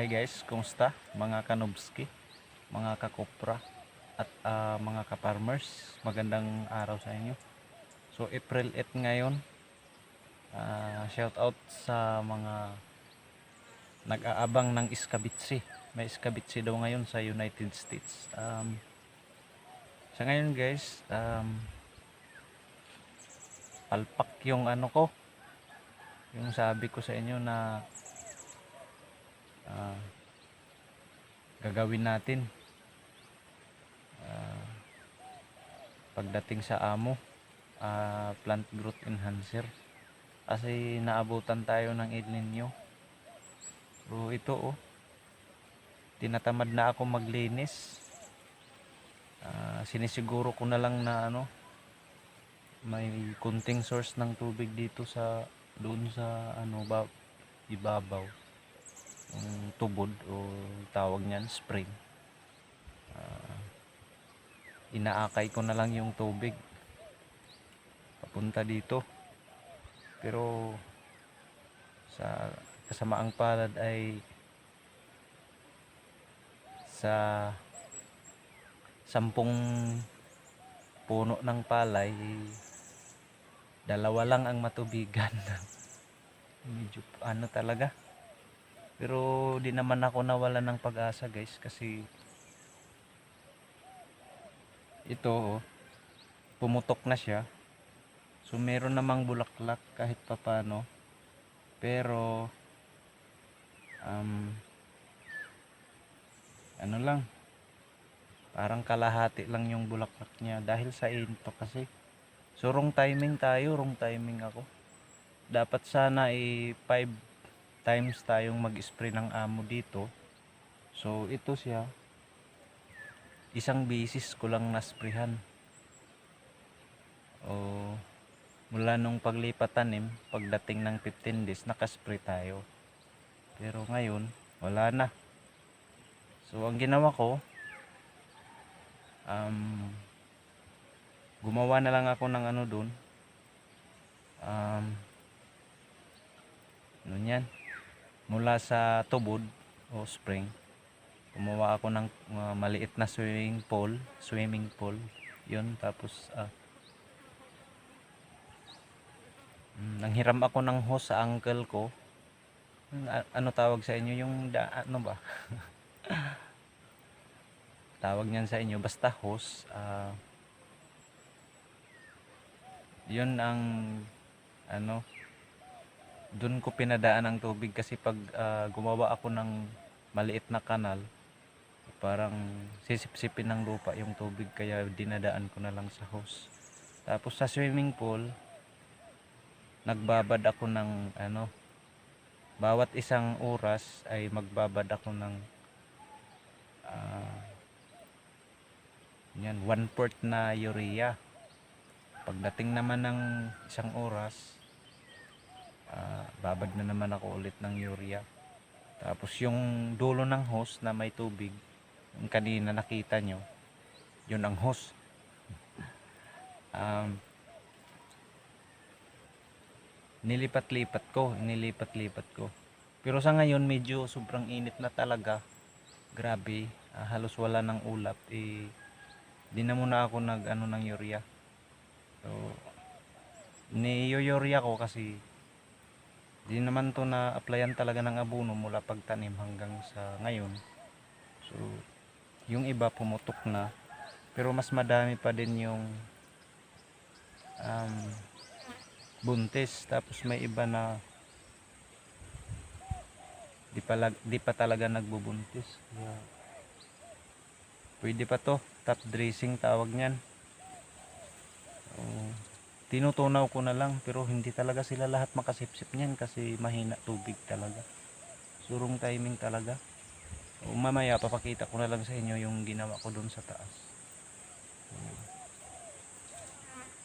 Hi guys, kumusta? Mga kanobski, mga kakopra, at ah, mga kaparmers. Magandang araw sa inyo. So April 8 ngayon. Ah, shout out sa mga nag-aabang ng iskabitsi. May iskabitsi daw ngayon sa United States. Um, sa ngayon guys, um, palpak yung ano ko. Yung sabi ko sa inyo na ah, gagawin natin. Ah, pagdating sa amo ah, plant growth enhancer. Kasi naabutan tayo ng El Nino so ito oh. Tinatamad na ako maglinis. Ah, sinisiguro ko na lang na ano may kunting source ng tubig dito sa doon sa ano ba ibabaw yung tubod o tawag niyan spring. Ah, inaakay ko na lang yung tubig. Papunta dito. Pero sa kasamaang palad ay sa sampung puno ng palay dalawa lang ang matubigan. Medyo ano talaga pero di naman ako nawala ng pag-asa guys kasi ito oh, pumutok na siya. So meron namang bulaklak kahit papano. Pero um, ano lang parang kalahati lang yung bulaklak niya dahil sa into kasi. So wrong timing tayo, wrong timing ako. Dapat sana i 5 times tayong mag-spray ng amo dito. So ito siya. Isang bisis ko lang nasprihan o mula nung paglipat tanim pagdating ng 15 days nakaspray tayo. Pero ngayon wala na. So ang ginawa ko um, gumawa na lang ako ng ano dun. Um, ano yan mula sa tubod o spring gumawa ako ng uh, maliit na swimming pool swimming pool. Yun tapos mm, nanghiram ako ng hose sa uncle ko. A- ano tawag sa inyo? Yung da, ano ba? Tawag niyan sa inyo basta hose ah yun ang ano doon ko pinadaan ang tubig kasi pag ah, gumawa ako ng maliit na kanal parang sisip-sipin ng lupa yung tubig kaya dinadaan ko na lang sa hose. Tapos sa swimming pool nagbabad ako ng ano bawat isang oras ay magbabad ako ng ah yan one fourth na urea. Pagdating naman ng isang oras ah, babad na naman ako ulit ng urea. Tapos yung dulo ng hose na may tubig yung kanina nakita nyo yun ang hose. Um, nilipat-lipat ko nilipat-lipat ko. Pero sa ngayon medyo sobrang init na talaga. Grabe ah, halos wala ng ulap. Eh di na muna ako nag ano ng urea. So ni-urea ko kasi di naman to na applyan talaga ng abono mula pagtanim hanggang sa ngayon. So yung iba pumutok na. Pero mas madami pa din yung um, buntis. Tapos may iba na di pa, di pa talaga nagbubuntis. Kaya pwede pa to. Top dressing tawag niyan. So, tinutunaw ko na lang pero hindi talaga sila lahat makasipsip niyan kasi mahina tubig talaga. Surong timing talaga. O mamaya papakita ko na lang sa inyo yung ginawa ko dun sa taas.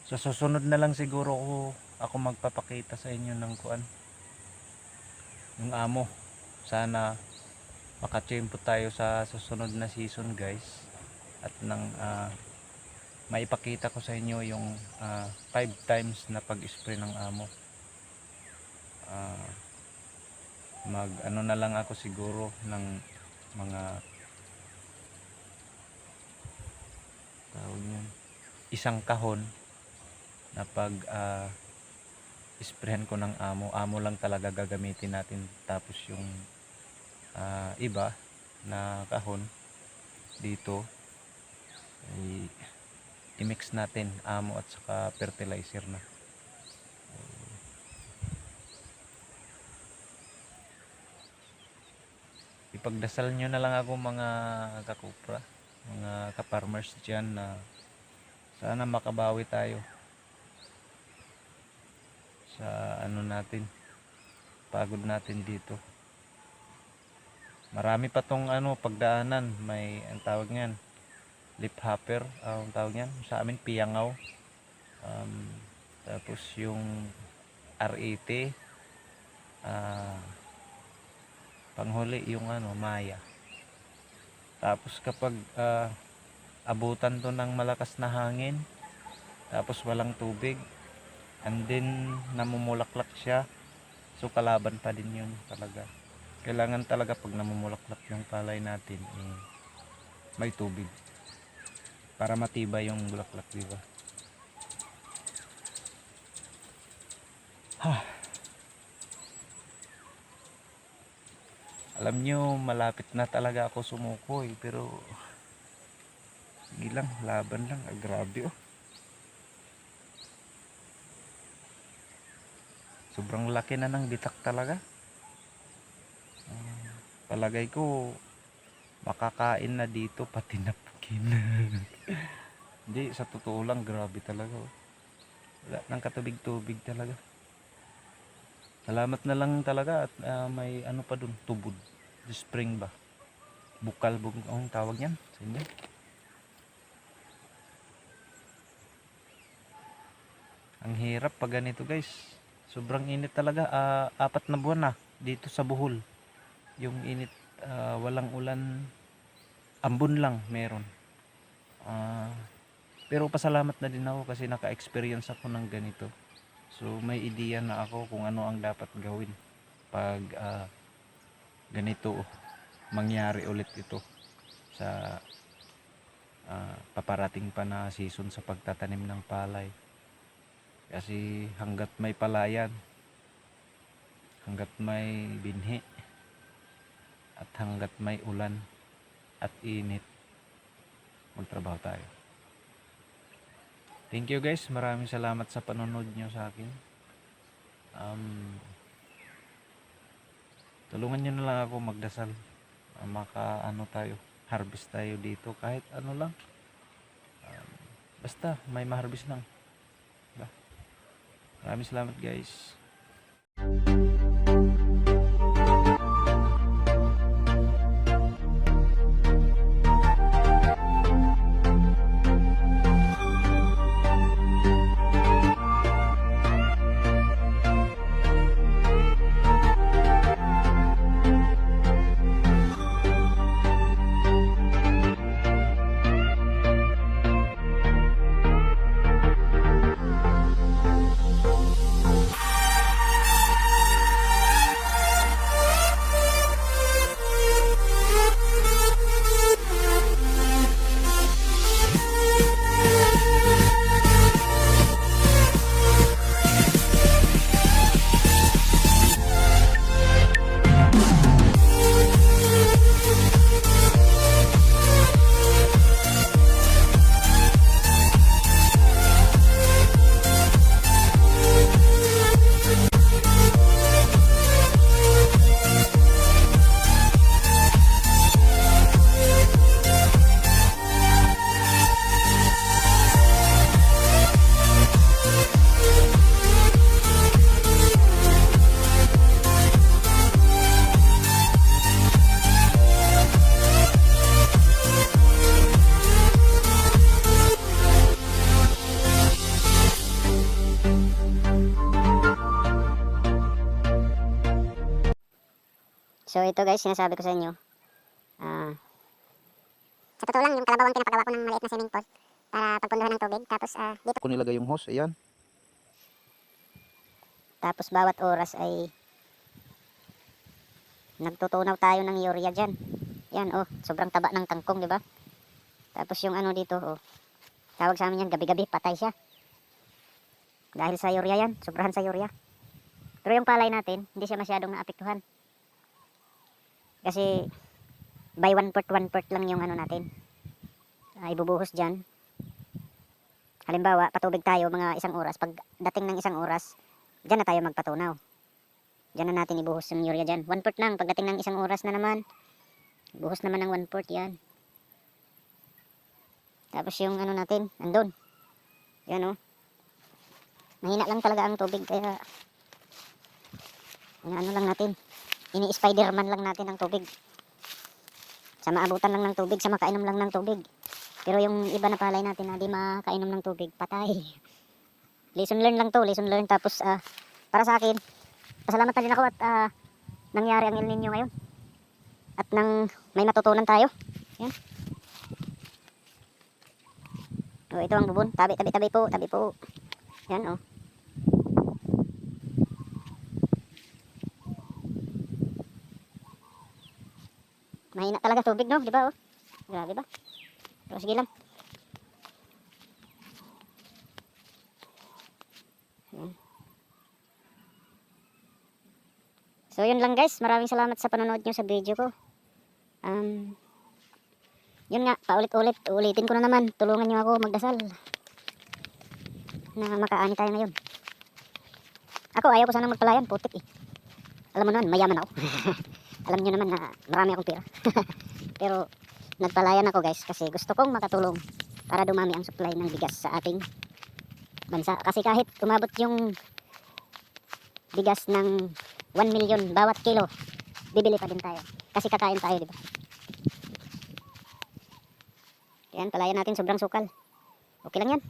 Sa susunod na lang siguro ko ako magpapakita sa inyo ng kuan. Yung amo. Sana makachempo tayo sa susunod na season guys. At nang ah, maipakita ko sa inyo yung 5 times na pag-spray ng amo. Ah, mag ano na lang ako siguro ng mga tawag isang kahon na pag ah, isprehan ko ng amo amo lang talaga gagamitin natin tapos yung ah, iba na kahon dito ay i-mix natin amo at saka fertilizer na. Ipagdasal nyo na lang ako mga kakupra mga kaparmers dyan na sana makabawi tayo sa ano natin pagod natin dito. Marami pa tong ano pagdaanan may ang tawag niyan lip hopper ah, ang tawag niyan. Sa amin piyangaw. Um, tapos yung RET ah panghuli yung ano maya. Tapos kapag ah, abutan to ng malakas na hangin tapos walang tubig and then namumulaklak siya so kalaban pa din yun talaga. Kailangan talaga pag namumulaklak yung palay natin eh, may tubig para matibay yung bulaklak di ba? Ha alam nyo malapit na talaga ako sumuko eh, pero sige lang laban lang. Ah, grabe oh. Sobrang laki na ng bitak talaga. Ah, palagay ko makakain na dito pati napkin hindi sa totoo lang grabe talaga oh. wala nang katubig-tubig talaga. Salamat na lang talaga at ah, may ano pa dun tubod. Spring ba? Bukal bug ang tawag niyan sa inyo. Ang hirap pag ganito guys. Sobrang init talaga. Ah, apat na buwan na dito sa Bohol. Yung init ah, walang ulan. Ambon lang meron Ah, pero pasalamat na din ako kasi naka-experience ako ng ganito. So may ideya na ako kung ano ang dapat gawin pag ah, ganito mangyari ulit ito sa ah, paparating pa na season sa pagtatanim ng palay. Kasi hanggat may palayan hanggat may binhi at hanggat may ulan at init magtrabaho tayo. Thank you guys. Maraming salamat sa panonood nyo sa akin. Um, tulungan nyo na lang ako magdasal. Uh, maka ano tayo harvest tayo dito. Kahit ano lang. Um, basta may ma-harvest lang. Diba? maraming salamat guys. So ito guys, sinasabi ko sa inyo. Ah, sa totoo lang, yung kalabaw ang pinapagawa ko ng maliit na swimming pool para pagpunduhan ng tubig. Tapos ah, dito. ko nilagay yung hose ayan Tapos bawat oras ay nagtutunaw tayo ng urea dyan. Yan, oh, sobrang taba ng kangkong, di ba? Tapos yung ano dito, oh, tawag sa amin yan, gabi-gabi, patay siya. Dahil sa urea yan, sobrahan sa urea. Pero yung palay natin, hindi siya masyadong naapektuhan. Kasi, by one part, one part lang yung ano natin. Uh, ibubuhos dyan. Halimbawa, patubig tayo mga isang oras. Pag dating ng isang oras, dyan na tayo magpatunaw. Dyan na natin ibuhos yung urea dyan. One part lang. Pagdating ng isang oras na naman, buhos naman ng one part yan. Tapos yung ano natin, andun. Yan oh. Mahina lang talaga ang tubig kaya ano lang natin. Ini-spiderman lang natin ang tubig. Sa maabutan lang ng tubig, sa makainom lang ng tubig. Pero yung iba na palay natin na di makainom ng tubig, patay. Lesson learn lang to, lesson learn. Tapos ah, para sa akin, pasalamat na din ako at ah, nangyari ang El Nino ngayon. At nang may matutunan tayo. Yan. Oh, ito ang bubon. Tabi, tabi, tabi po, tabi po. Yan, oh. Mahina talaga tubig, no? Di ba, oh? Grabe ba? Pero sige lang. So, yun lang guys. Maraming salamat sa panonood nyo sa video ko. Um, yun nga, paulit-ulit. Ulitin ko na naman. Tulungan nyo ako magdasal. Na makaani tayo ngayon. Ako, ayaw ko sanang magpalayan. Putik eh. Alam mo naman, mayaman ako. Alam nyo naman na marami akong pera. Pero, nagpalayan ako guys kasi gusto kong makatulong para dumami ang supply ng bigas sa ating bansa. Kasi kahit umabot yung bigas ng 1 million bawat kilo, bibili pa din tayo. Kasi kakain tayo, di ba? Yan, palayan natin sobrang sukal. Okay lang yan.